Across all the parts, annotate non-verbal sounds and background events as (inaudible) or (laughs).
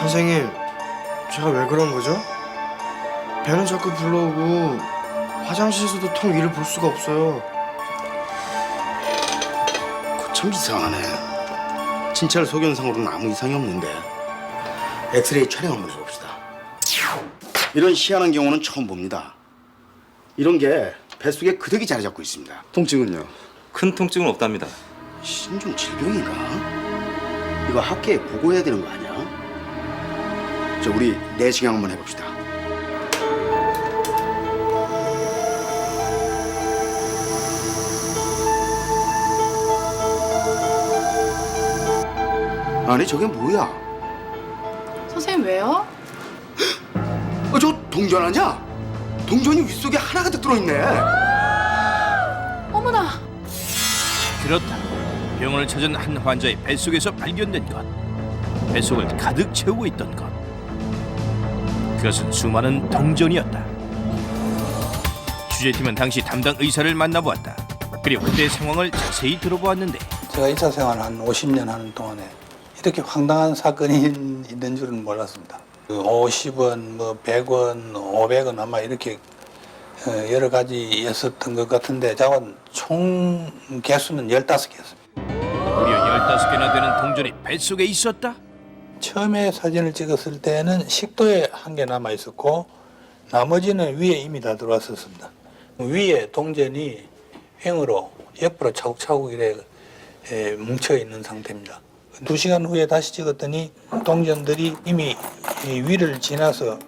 선생님, 제가 왜 그런 거죠? 배는 자꾸 불러오고 화장실에서도 통 위를 볼 수가 없어요. 참 이상하네. 진찰 소견상으로는 아무 이상이 없는데. 엑스레이 촬영 한번 해봅시다. 이런 희한한 경우는 처음 봅니다. 이런 게 뱃속에 그득이 자리 잡고 있습니다. 통증은요? 큰 통증은 없답니다. 신종 질병인가? 이거 학계에 보고해야 되는 거 아니야? 저 우리 내시경 한번 해봅시다. 아니 저게 뭐야? 선생님 왜요? 어, 저 동전 아니야? 동전이 윗속에 하나 가득 들어있네. 어머나 그렇다. 병원을 찾은 한 환자의 뱃속에서 발견된 것. 뱃속을 가득 채우고 있던 것. 그것은 수많은 동전이었다. 취재팀은 당시 담당 의사를 만나보았다. 그리고 그때 상황을 자세히 들어보았는데 제가 의사 생활 한 50년 하는 동안에 이렇게 황당한 사건이 (laughs) 있는 줄은 몰랐습니다. 그 50원, 뭐 100원, 500원 아마 이렇게 어, 여러 가지였었던 것 같은데 자원 총 개수는 15개였습니다. 무려 15개나 되는 동전이 뱃속에 있었다. 처음에 사진을 찍었을 때는 식도에 한 개 남아 있었고 나머지는 위에 이미 다 들어왔었습니다. 위에 동전이 횡으로 옆으로 차곡차곡 이래 에, 뭉쳐 있는 상태입니다. 두 시간 후에 다시 찍었더니 동전들이 이미 이 위를 지나서 어,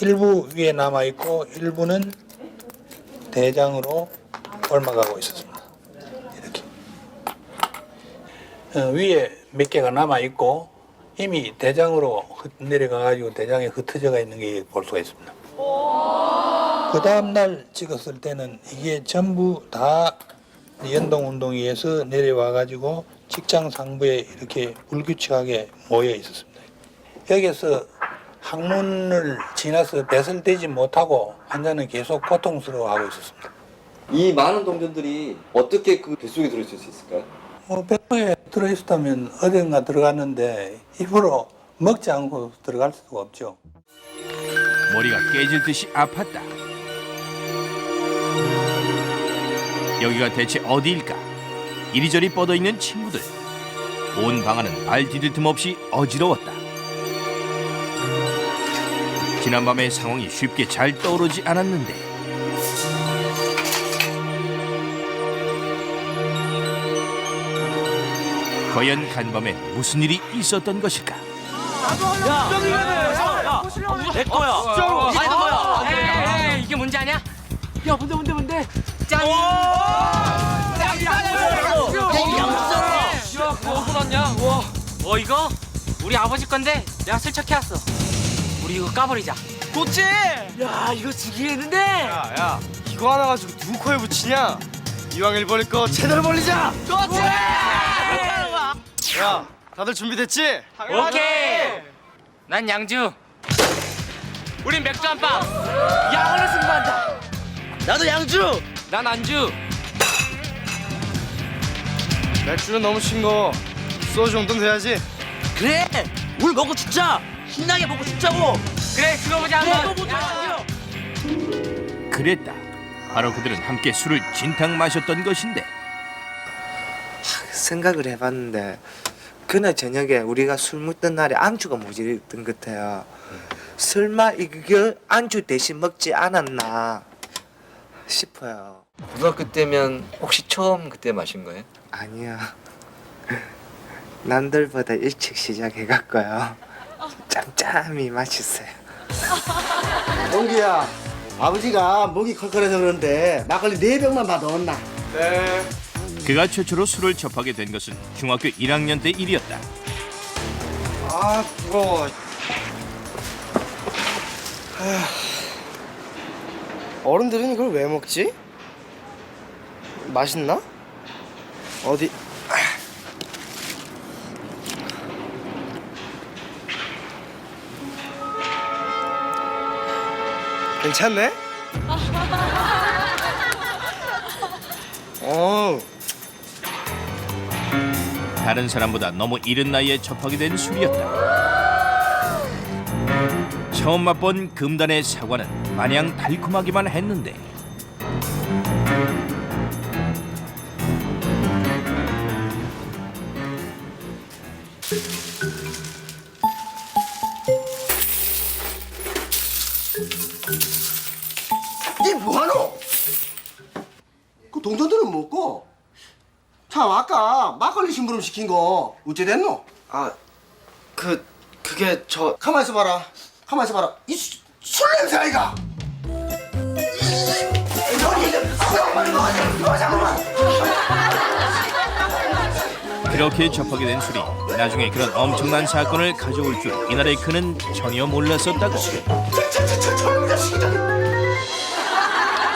일부 위에 남아 있고 일부는 대장으로 옮아가고 있었습니다. 이렇게 어, 위에 몇 개가 남아 있고 이미 대장으로 내려가 가지고 대장에 흩어져가 있는 게 볼 수가 있습니다. 그 다음 날 찍었을 때는 이게 전부 다 연동 운동위에서 내려와 가지고 직장 상부에 이렇게 불규칙하게 모여 있었습니다. 여기서 항문을 지나서 배설되지 못하고 환자는 계속 고통스러워하고 있었습니다. 이 많은 동전들이 어떻게 그 뱃속에 들어있을 수 있을까요? 뭐 배에 들어있었다면 어딘가 들어갔는데 입으로 먹지 않고 들어갈 수가 없죠. 머리가 깨질 듯이 아팠다. 여기가 대체 어디일까? 이리저리 뻗어 있는 친구들. 온 방안은 발 디딜 틈 없이 어지러웠다. 지난밤의 상황이 쉽게 잘 떠오르지 않았는데 과연 간밤에 무슨 일이 있었던 것일까? 내 거야. 진짜로. 아니 거야. 에이, 이게 문제 아니야? 야 뭔데 뭔데 뭔데? 짱. 짱이야. 야 그거 어디서 났냐? 와. 어 이거 우리 아버지 건데 내가 슬쩍 해왔어. 우리 이거 까버리자. 좋지. 야 이거 지기했는데. 야, 이거 하나 가지고 누구 코에 붙이냐? 이왕 일벌릴 거 제대로 벌리자. 좋지. 야, 다들 준비됐지? 오케이. 난 양주. 우린 맥주 한 방. 양으로 승부한다. 나도 양주. 난 안주. 맥주는 너무 싱거. 소주 정도는 돼야지. 그래 우리 먹고 죽자 신나게 먹고 죽자고 그래 죽어보자 한번. 그랬다. 바로 그들은 함께 술을 진탕 마셨던 것인데 생각을 해봤는데 그날 저녁에 우리가 술 먹던 날에 안주가 모자랐던 것 같아요. 설마 이거 안주 대신 먹지 않았나 싶어요. 고등학교 때면 혹시 처음 그때 마신 거예요? 아니요. 남들보다 일찍 시작해갖고요. 짬짬이 맛있어요. 동기야, 아버지가 목이 컬컬해서 그런데 막걸리 네 병만 받아 온나. 그가 최초로 술을 접하게 된 것은 중학교 1학년 때 일이었다. 아, 부러워. 어른들은 이걸 왜 먹지? 맛있나? 어디? 괜찮네? (laughs) 어, 다른 사람보다 너무 이른 나이에 접하게 된 술이었다. 처음 맛본 금단의 사과는 마냥 달콤하기만 했는데 니 뭐하노? 그 동전들은 뭐고? 참 아까 막걸리 심부름 시킨 거 어째 됐노? 아, 그 그게 저 가만 있어 봐라. 가만 있어 봐라. 이 술 냄새 아이가. 그렇게 접하게 된 술이 나중에 그런 엄청난 사건을 가져올 줄 이날의 그는 전혀 몰랐었다고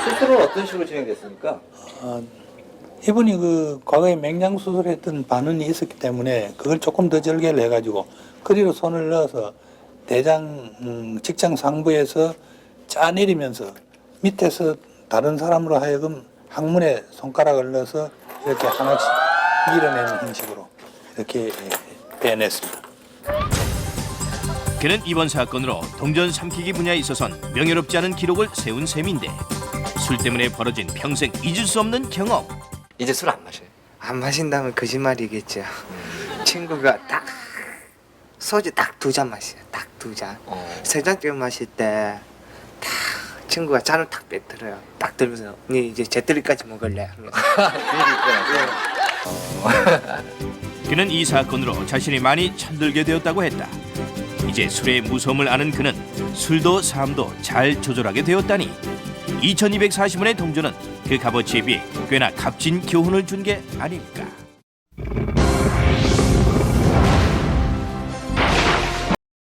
수술은 어떤 식으로 진행됐습니까? 어, 이분이 그 과거에 맹장 수술했던 반응이 있었기 때문에 그걸 조금 더 절개를 해가지고 그리로 손을 넣어서 대장 음, 직장 상부에서 짜내리면서 밑에서 다른 사람으로 하여금 항문에 손가락을 넣어서 이렇게 하나씩 밀어내는 형식으로 이렇게 빼냈습니다. 그는 이번 사건으로 동전 삼키기 분야에 있어선 명예롭지 않은 기록을 세운 셈인데 술 때문에 벌어진 평생 잊을 수 없는 경험 이제 술 안 마셔요. 안 마신다면 거짓말이겠죠. 친구가 딱 소주 딱 두 잔 마셔요. 딱두 잔. 어. 세 잔째 마실 때 딱 친구가 잔을 딱 빼들어요. 딱 들면서 니 이제 제때리까지 먹을래 하면서. (laughs) (laughs) 그는 이 사건으로 자신이 많이 철들게 되었다고 했다 이제 술의 무서움을 아는 그는 술도 삶도 잘 조절하게 되었다니 2240원의 동전은 그 값어치에 비해 꽤나 값진 교훈을 준 게 아닐까